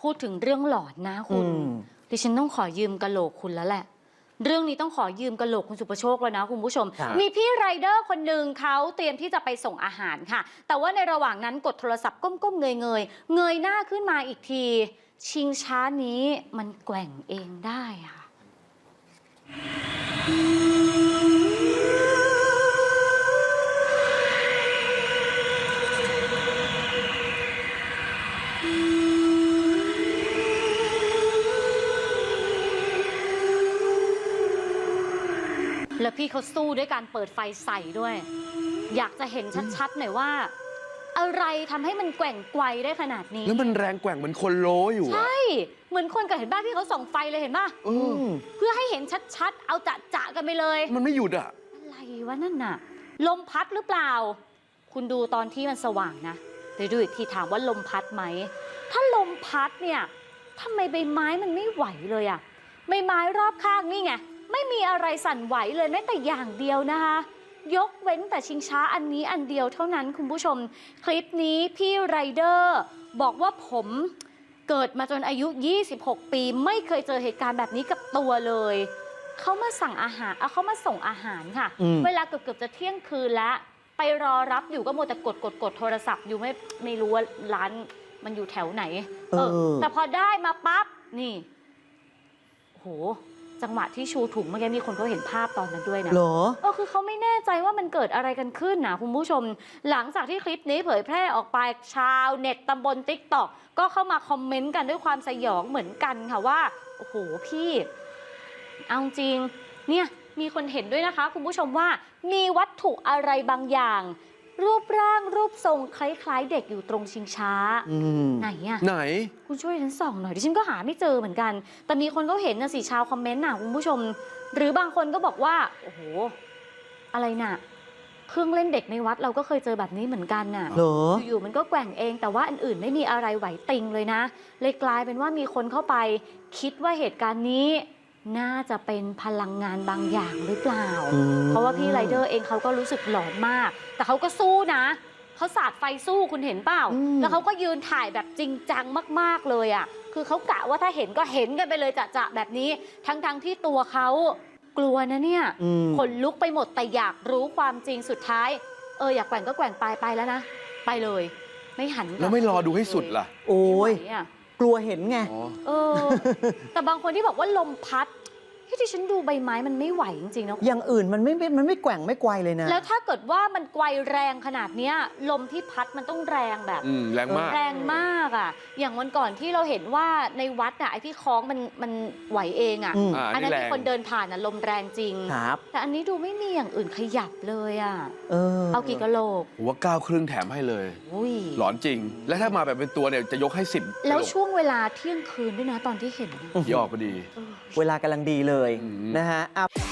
พูดถึงเรื่องหลอนนะคุณอืมดิฉันต้องขอยืมกะโหลกคุณแล้วแหละ เรื่องนี้ต้องขอยืมกะโหลกคุณสุประโชคแล้วนะคุณผู้ชมครับมีพี่ไรเดอร์คนหนึ่งเขาเตรียมที่จะไปส่งอาหารค่ะ แต่ว่าในระหว่างนั้นกดโทรศัพท์ก้มๆเงยเงยๆเงยหน้าขึ้นมาอีกที ชิงช้านี้มันแกว่งเองได้ค่ะ แล้วพี่เขาสู้ด้วยการเปิดไฟใส่ด้วย อยากจะเห็นชัดๆหน่อยว่า อะไรทำให้มันแกว่งไกวได้ขนาดนี้ แล้วมันแรงแกว่งเหมือนคนโลอยู่อะใช่ เหมือนคนกับเห็นบ้านพี่เขาส่องไฟเลยเห็นป่ะ เออเพื่อให้เห็นชัดๆ เอาจะจะๆกันไปเลย มันไม่หยุดอะ อะไรวะนั่นน่ะ ลมพัดหรือเปล่า คุณดูตอนที่มันสว่างนะเดี๋ยวดูอีกทีถามว่าลมพัดไหม ถ้าลมพัดเนี่ยทำไมใบไม้มันไม่ไหวเลยอะใบไม้รอบข้างนี่ไง ไม่มีอะไรสั่นไหวเลยแม้แต่อย่างเดียวนะคะ ยกเว้นแต่ชิงช้าอันนี้อันเดียวเท่านั้นคุณผู้ชม คลิปนี้พี่ไรเดอร์บอกว่าผมเกิดมาจนอายุ 26 ปี ไม่เคยเจอเหตุการณ์แบบนี้กับตัวเลยเขามาสั่งอาหารเอาเขามาส่งอาหารค่ะ อืม เวลาเกือบๆจะเที่ยงคืนแล้ว ไปรอรับอยู่ก็มัวแต่กดกดกดโทรศัพท์อยู่ไม่ไม่รู้ว่าร้านมันอยู่แถวไหนเออ แต่พอได้มาปั๊บนี่โอ้โห จังหวะที่ชูถุงเมื่อกี้มีคนเขาเห็นภาพตอนนั้นด้วยนะเหรอเออคือเขาไม่แน่ใจว่ามันเกิดอะไรกันขึ้นนะคุณผู้ชม หลังจากที่คลิปนี้เผยแพร่ออกไปชาวเน็ตตำบลติ๊กตอกก็เข้ามาคอมเมนต์กันด้วยความสยองเหมือนกันค่ะว่าโอ้โหพี่เอาจริง เนี่ยมีคนเห็นด้วยนะคะ คุณผู้ชมว่ามีวัตถุอะไรบางอย่าง รูปร่างรูปทรงคล้ายๆ เด็กอยู่ตรงชิงช้า อืมไหนอะไหน คุณช่วยฉันส่องหน่อยดิฉันก็หาไม่เจอเหมือนกัน แต่มีคนเขาเห็นนะสิชาวคอมเมนต์น่ะคุณผู้ชม หรือบางคนก็บอกว่า โอ้โห อะไรน่ะ เครื่องเล่นเด็กในวัดเราก็เคยเจอแบบนี้เหมือนกันน่ะ เหรอ อยู่ๆมันก็แกว่งเองแต่ว่าอันอื่นไม่มีอะไรไหวติงเลยนะ เลยกลายเป็นว่ามีคนเข้าไป คิดว่าเหตุการณ์นี้ น่าจะเป็นพลังงานบางอย่างหรือเปล่าอืมเพราะว่าพี่ไรเดอร์เองเขาก็รู้สึกหลอนมาก แต่เขาก็สู้นะเขาสาดไฟสู้คุณเห็นเปล่าอืมแล้วเขาก็ยืนถ่ายแบบจริงจังมาก ๆเลยอะ คือเขากะว่าถ้าเห็นก็เห็นกันไปเลยจะๆแบบนี้ ทั้งๆที่ตัวเขากลัวนะเนี่ยอืมขนลุกไปหมดแต่อยากรู้ความจริงสุดท้าย เอออยากแกว่งก็แกว่งไปไปแล้วนะ ไปเลย ไม่หันกบแล้วไม่รอดูให้สุดล่ะ โอ้ยไม่ไหวอะ กลัวเห็นไงอ๋อเออ แต่บางคนที่บอกว่าลมพัด ที่ที่ฉันดูใบไม้มันไม่ไหวจริงๆนะอย่างอื่นมันไม่มันไม่แกว่งไม่ไกวเลยนะ แล้วถ้าเกิดว่ามันไกวแรงขนาดเนี้ยลมที่พัดมันต้องแรงแบบอืมแรงมาก แรงมากอะ อย่างวันก่อนที่เราเห็นว่าในวัดอะไอ้ที่คล้องมันมันไหวเองอะอืมอ่าอันนั้นแรมีงคนเดินผ่านอะลมแรงจริง ครับ แต่อันนี้ดูไม่มีอย่างอื่นขยับเลยอะ เออ เอากี่กะโหลกผมว่าเก้าครึ่งแถมให้เลย อุ้ยหลอนจริง และถ้ามาแบบเป็นตัวเนี่ยจะยกให้สิบแล้วช่วงเวลาเที่ยงคืนด้วยนะตอนที่เห็นนะ ยออกพอดีเออเวลากำลังดีเลยอืมนะฮะอะ